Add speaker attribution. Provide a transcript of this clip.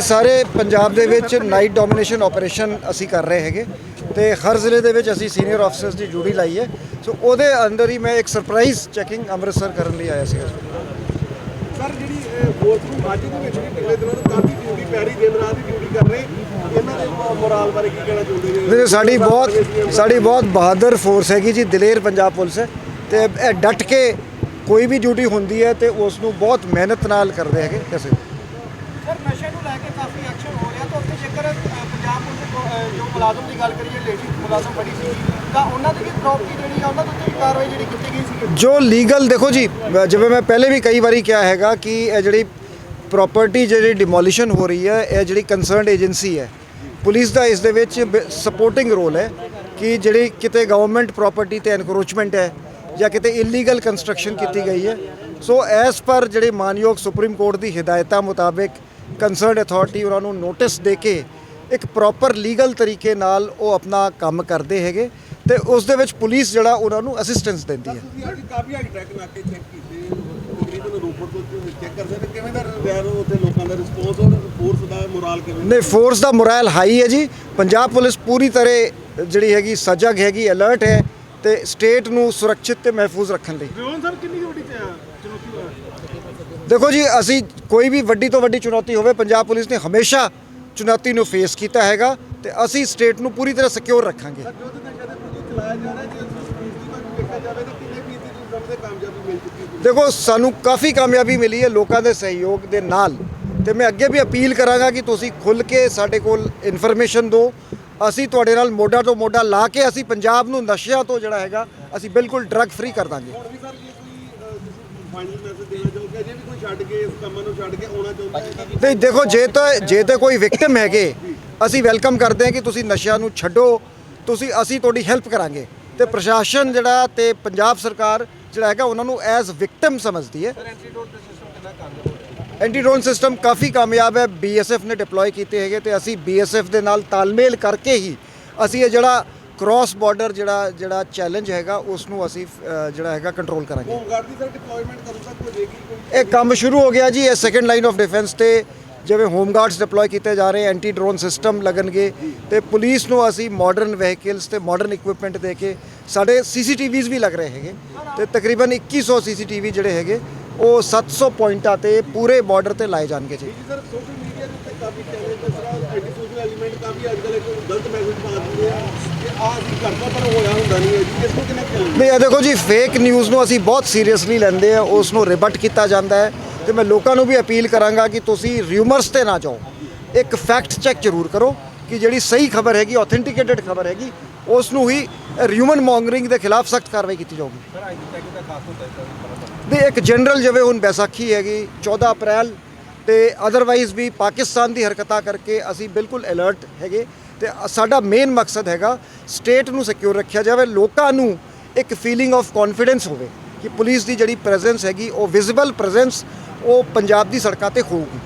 Speaker 1: ਸਾਰੇ ਪੰਜਾਬ ਦੇ ਵਿੱਚ ਨਾਈਟ ਡੋਮੀਨੇਸ਼ਨ ਆਪਰੇਸ਼ਨ ਅਸੀਂ ਕਰ ਰਹੇ ਹੈਗੇ ਤੇ ਹਰ ਜ਼ਿਲ੍ਹੇ ਦੇ ਵਿੱਚ ਅਸੀਂ ਸੀਨੀਅਰ ਆਫੀਸਰਸ ਦੀ ਡਿਊਟੀ ਲਾਈ ਹੈ। ਸੋ ਉਹਦੇ ਅੰਦਰ ਹੀ ਮੈਂ ਇੱਕ ਸਰਪ੍ਰਾਈਜ਼ ਚੈਕਿੰਗ ਅੰਮ੍ਰਿਤਸਰ ਕਰਨ ਲਈ ਆਇਆ ਸੀਗਾ।
Speaker 2: ਸਰ ਜਿਹੜੀ ਨੂੰ ਮਾਝੇ ਦੇ ਵਿੱਚ ਵੀ ਪਿਛਲੇ ਦਿਨਾਂ ਤੋਂ ਕਾਫੀ ਡਿਊਟੀ ਪੈ ਰਹੀ ਦਿਨ ਰਾਤ ਦੀ ਡਿਊਟੀ ਕਰ ਰਹੇ ਇਹਨਾਂ ਦੇ ਮੋਰਾਲ ਬਾਰੇ ਕੀ ਕਹਿਣਾ ਚਾਹੁੰਦੇ ਜੀ
Speaker 1: ਸਾਡੀ ਬਹੁਤ ਸਾਡੀ ਬਹੁਤ ਬਹਾਦਰ ਫੋਰਸ ਹੈਗੀ ਜੀ ਦਲੇਰ ਪੰਜਾਬ ਪੁਲਿਸ ਹੈ। ਤੇ ਇਹ ਡਟ ਕੇ ਕੋਈ ਵੀ ਡਿਊਟੀ ਹੁੰਦੀ ਹੈ ਤੇ ਉਸ ਨੂੰ ਬਹੁਤ ਮਿਹਨਤ ਨਾਲ ਕਰਦੇ ਹੈਗੇ ਕਿਸੇ
Speaker 3: ਸਰ, ਨਸ਼ੇ ਨੂੰ ਲੈ ਕੇ ਕਾਫੀ ਐਕਸ਼ਨ ਹੋ ਰਿਹਾ। ਤਾਂ ਉੱਥੇ ਜੇਕਰ ਪੰਜਾਬ ਪੁਲਿਸ ਜੋ ਮੁਲਾਜ਼ਮ ਦੀ ਗੱਲ ਕਰੀਏ ਲੇਡੀ ਮੁਲਾਜ਼ਮ ਬੜੀ ਸੀ, ਤਾਂ ਉਹਨਾਂ ਦੀ ਵੀ ਪ੍ਰਾਪਰਟੀ ਜਿਹੜੀ ਆ, ਉਹਨਾਂ ਦੇ ਵੀ ਕਾਰਵਾਈ ਜਿਹੜੀ ਕੀਤੀ ਗਈ ਸੀ।
Speaker 1: ਜੋ ਲੀਗਲ ਦੇਖੋ ਜੀ ਜਿਵੇਂ ਮੈਂ ਪਹਿਲੇ ਵੀ ਕਈ ਵਾਰੀ ਕਿਹਾ ਹੈਗਾ ਕਿ ਇਹ ਜਿਹੜੀ ਪ੍ਰਾਪਰਟੀ ਜਿਹੜੀ ਡਿਮੋਲੀਸ਼ਨ ਹੋ ਰਹੀ ਹੈ, ਇਹ ਜਿਹੜੀ ਕੰਸਰਨਡ ਏਜੰਸੀ ਹੈ। ਪੁਲਿਸ ਦਾ ਇਸ ਦੇ ਵਿੱਚ ਸਪੋਰਟਿੰਗ ਰੋਲ ਹੈ ਕਿ ਜਿਹੜੀ ਕਿਤੇ ਗਵਰਨਮੈਂਟ ਪ੍ਰਾਪਰਟੀ ਤੇ ਐਨਕਰੋਚਮੈਂਟ ਹੈ ਜਾਂ ਕਿਤੇ ਇਲੀਗਲ ਕੰਸਟਰਕਸ਼ਨ ਕੀਤੀ ਗਈ ਹੈ। ਸੋ ਐਸ ਪਰ ਜਿਹੜੇ ਮਾਨਯੋਗ ਸੁਪਰੀਮ ਕੋਰਟ ਦੀ ਹਦਾਇਤਾਂ ਮੁਤਾਬਿਕ ਕੰਸਰਨਡ ਅਥਾਰਟੀ ਉਹਨਾਂ ਨੂੰ ਨੋਟਿਸ ਦੇ ਕੇ ਇੱਕ ਪ੍ਰੋਪਰ ਲੀਗਲ ਤਰੀਕੇ ਨਾਲ ਉਹ ਆਪਣਾ ਕੰਮ ਕਰਦੇ ਹੈਗੇ ਤੇ ਉਸ ਦੇ ਵਿੱਚ ਪੁਲਿਸ ਜਿਹੜਾ ਉਹਨਾਂ ਨੂੰ ਅਸਿਸਟੈਂਸ ਦਿੰਦੀ ਹੈ।
Speaker 2: ਤੁਸੀਂ ਅੱਜ ਕਾਫੀ ਹਾਈ ਟੈਕ ਨਾਕੇ ਚੈੱਕ ਕੀਤੇ ਤਕਰੀਬਨ ਰੋਪੜ ਤੋਂ ਚੈੱਕ ਕਰ ਸਕਦੇ ਕਿਵੇਂ ਦਾ ਰਿਹਾ ਉੱਥੇ ਲੋਕਾਂ ਦਾ ਰਿਸਪੌਂਸ ਔਰ ਫੋਰਸ ਦਾ ਮੋਰਾਲ ਕਿਵੇਂ
Speaker 1: ਨੇ ਫੋਰਸ ਦਾ ਮੋਰਲ ਹਾਈ ਹੈ ਜੀ। ਪੰਜਾਬ ਪੁਲਿਸ ਪੂਰੀ ਤਰ੍ਹਾਂ ਜਿਹੜੀ ਹੈਗੀ ਸਜਗ ਹੈਗੀ ਅਲਰਟ ਹੈ ਤੇ ਸਟੇਟ ਨੂੰ ਸੁਰੱਖਿਅਤ ਤੇ ਮਹਿਫੂਜ਼ ਰੱਖਣ ਲਈ।
Speaker 2: ਕਿੰਨੀ ਵੱਡੀ
Speaker 1: ਦੇਖੋ ਜੀ ਅਸੀਂ ਕੋਈ ਵੀ ਵੱਡੀ ਤੋਂ ਵੱਡੀ ਚੁਣੌਤੀ ਹੋਵੇ ਪੰਜਾਬ ਪੁਲਿਸ ਨੇ ਹਮੇਸ਼ਾ ਚੁਣੌਤੀ ਨੂੰ ਫੇਸ ਕੀਤਾ ਹੈਗਾ ਤੇ ਅਸੀਂ ਸਟੇਟ ਨੂੰ ਪੂਰੀ ਤਰ੍ਹਾਂ ਸਿਕਿਉਰ ਰੱਖਾਂਗੇ। ਦੇਖੋ ਸਾਨੂੰ ਕਾਫੀ ਕਾਮਯਾਬੀ ਮਿਲੀ ਹੈ ਲੋਕਾਂ ਦੇ ਸਹਿਯੋਗ ਦੇ ਨਾਲ ਤੇ ਮੈਂ ਅੱਗੇ ਵੀ ਅਪੀਲ ਕਰਾਂਗਾ ਕਿ ਤੁਸੀਂ ਖੁੱਲ ਕੇ ਸਾਡੇ ਕੋਲ ਇਨਫੋਰਮੇਸ਼ਨ ਦਿਓ। ਅਸੀਂ ਤੁਹਾਡੇ ਨਾਲ ਮੋਢਾ ਤੋਂ ਮੋਢਾ ਲਾ ਕੇ ਅਸੀਂ ਪੰਜਾਬ ਨੂੰ ਨਸ਼ਿਆਂ ਤੋਂ ਜਿਹੜਾ ਹੈਗਾ ਅਸੀਂ ਬਿਲਕੁਲ ਡਰੱਗ ਫ੍ਰੀ ਕਰ ਦਾਂਗੇ।
Speaker 2: ਫਾਈਨਲ ਮੈਸੇਜ ਦੇਣਾ ਚਾਹੋਗੇ ਅਜੇ ਵੀ ਕੋਈ ਛੱਡ ਕੇ ਇਸ ਕੰਮਾਂ ਨੂੰ ਛੱਡ ਕੇ ਆਉਣਾ ਚਾਹੁੰਦਾ ਹੈ ਤਾਂ
Speaker 1: ਨਹੀਂ ਦੇਖੋ ਜੇ ਤਾਂ ਜੇ ਤਾਂ ਕੋਈ ਵਿਕਟਮ ਹੈਗੇ ਅਸੀਂ ਵੈਲਕਮ ਕਰਦੇ ਹਾਂ ਕਿ ਤੁਸੀਂ ਨਸ਼ਿਆਂ ਨੂੰ ਛੱਡੋ ਤੁਸੀਂ ਅਸੀਂ ਤੁਹਾਡੀ ਹੈਲਪ ਕਰਾਂਗੇ। ਤੇ ਪ੍ਰਸ਼ਾਸਨ ਜਿਹੜਾ ਤੇ ਪੰਜਾਬ ਸਰਕਾਰ ਜਿਹੜਾ ਹੈਗਾ ਉਹਨਾਂ ਨੂੰ ਐਜ਼ ਵਿਕਟਮ ਸਮਝਦੀ ਹੈ। ਐਂਟੀ ਡਰੋਨ ਸਿਸਟਮ ਕਾਫੀ ਕਾਮਯਾਬ ਹੈ। ਬੀਐਸਐਫ ਨੇ ਡਿਪਲੋਏ ਕੀਤੇ ਹੈਗੇ ਤੇ ਅਸੀਂ ਬੀਐਸਐਫ ਦੇ ਨਾਲ ਤਾਲਮੇਲ ਕਰਕੇ ਹੀ ਅਸੀਂ ਇਹ ਜਿਹੜਾ ਕ੍ਰਾਸ ਬਾਰਡਰ ਜਿਹੜਾ ਜਿਹੜਾ ਚੈਲੰਜ ਹੈਗਾ ਉਸ ਨੂੰ ਅਸੀਂ ਜਿਹੜਾ ਹੈਗਾ ਕੰਟਰੋਲ ਕਰਾਂਗੇ।
Speaker 2: ਹੋਮਗਾਰਡ ਦੀ ਸਰ ਡਿਪਲੋਇਮੈਂਟ ਕਦੋਂ ਤੱਕ ਹੋ ਜਾਏਗੀ ਕੋਈ
Speaker 1: ਇਹ ਕੰਮ ਸ਼ੁਰੂ ਹੋ ਗਿਆ ਜੀ ਇਹ ਸੈਕੰਡ ਲਾਈਨ ਆਫ ਡਿਫੈਂਸ ਤੇ ਜਿਵੇਂ ਹੋਮ ਗਾਰਡਸ ਡਿਪਲੋਏ ਕੀਤੇ ਜਾ ਰਹੇ ਐਂਟੀ ਡਰੋਨ ਸਿਸਟਮ ਲੱਗਣਗੇ ਤੇ ਪੁਲਿਸ ਨੂੰ ਅਸੀਂ ਮਾਡਰਨ ਵਹੀਕਲਸ ਤੇ ਮਾਡਰਨ ਇਕਵਿਪਮੈਂਟ ਦੇ ਕੇ ਸਾਡੇ ਸੀਸੀਟੀਵੀਜ਼ ਵੀ ਲੱਗ ਰਹੇ ਹੈਗੇ। ਤੇ ਤਕਰੀਬਨ 2100 ਸੀਸੀਟੀਵੀ ਜਿਹੜੇ ਹੈਗੇ ਉਹ 700 ਪੁਆਇੰਟਾਂ ਤੇ ਪੂਰੇ ਬਾਰਡਰ ਤੇ ਲਾਏ ਜਾਣਗੇ ਜੀ।
Speaker 2: ਸਰ ਸੋਸ਼ਲ ਕਾਫੀ ਚੈਨਲ ਤੇ ਸਰ ਐਂਟੀ ਸੋਸ਼ਲ ਐਲੀਮੈਂਟ ਕਾਫੀ ਅੱਜ ਕੱਲ੍ਹ ਇੱਕ ਗਲਤ ਮੈਸੇਜ ਪਾ ਦਿੰਦੇ ਆ ਕਿ ਆਹ ਅਸੀਂ ਕਰਦਾ ਪਰ ਹੋਇਆ ਹੁੰਦਾ ਨਹੀਂ ਹੈ ਜੀ। ਇਸ ਨੂੰ ਕਿੰਨਾ ਚੱਲਦਾ
Speaker 1: ਨਹੀਂ ਇਹ ਦੇਖੋ ਜੀ ਫੇਕ ਨਿਊਜ਼ ਨੂੰ ਅਸੀਂ ਬਹੁਤ ਸੀਰੀਅਸਲੀ ਲੈਂਦੇ ਆ ਉਸ ਨੂੰ ਰਿਬਟ ਕੀਤਾ ਜਾਂਦਾ ਹੈ ਤੇ ਮੈਂ ਲੋਕਾਂ ਨੂੰ ਵੀ ਅਪੀਲ ਕਰਾਂਗਾ ਕਿ ਤੁਸੀਂ ਰਿਊਮਰਸ ਤੇ ਨਾ ਜਾਓ। ਇੱਕ ਫੈਕਟ ਚੈੱਕ ਜ਼ਰੂਰ ਕਰੋ ਕਿ ਜਿਹੜੀ ਸਹੀ ਖਬਰ ਹੈਗੀ ਆਥੈਂਟਿਕੇਟਡ ਖਬਰ ਹੈਗੀ ਉਸ ਨੂੰ ਹੀ ਰਿਊਮਨ ਮੌਂਗਰਿੰਗ ਦੇ ਖਿਲਾਫ ਸਖਤ ਕਾਰਵਾਈ ਕੀਤੀ ਜਾਊਗੀ।
Speaker 3: ਸਰ ਅੱਜ ਤੱਕ ਦਾ ਖਾਸ ਹੁੰਦਾ ਹੈ
Speaker 1: ਦੇ ਇੱਕ ਜਨਰਲ ਜਿਵੇਂ ਹੁਣ ਬੈਸਾਖੀ ਹੈਗੀ 14 ਅਪ੍ਰੈਲ ਤੇ ਅਦਰਵਾਈਜ਼ ਵੀ ਪਾਕਿਸਤਾਨ ਦੀ ਹਰਕਤਾਂ ਕਰਕੇ ਅਸੀਂ ਬਿਲਕੁਲ ਅਲਰਟ ਹੈਗੇ ਤੇ ਸਾਡਾ ਮੇਨ ਮਕਸਦ ਹੈਗਾ ਸਟੇਟ ਨੂੰ ਸਿਕਿਉਰ ਰੱਖਿਆ ਜਾਵੇ, ਲੋਕਾਂ ਨੂੰ ਇੱਕ ਫੀਲਿੰਗ ਆਫ ਕੌਨਫੀਡੈਂਸ ਹੋਵੇ ਕਿ ਪੁਲਿਸ ਦੀ ਜਿਹੜੀ ਪ੍ਰੈਜ਼ੈਂਸ ਹੈਗੀ, ਉਹ ਵਿਜ਼ੀਬਲ ਪ੍ਰੈਜ਼ੈਂਸ ਉਹ ਪੰਜਾਬ ਦੀ ਸੜਕਾਂ ਤੇ ਹੋਊਗੀ।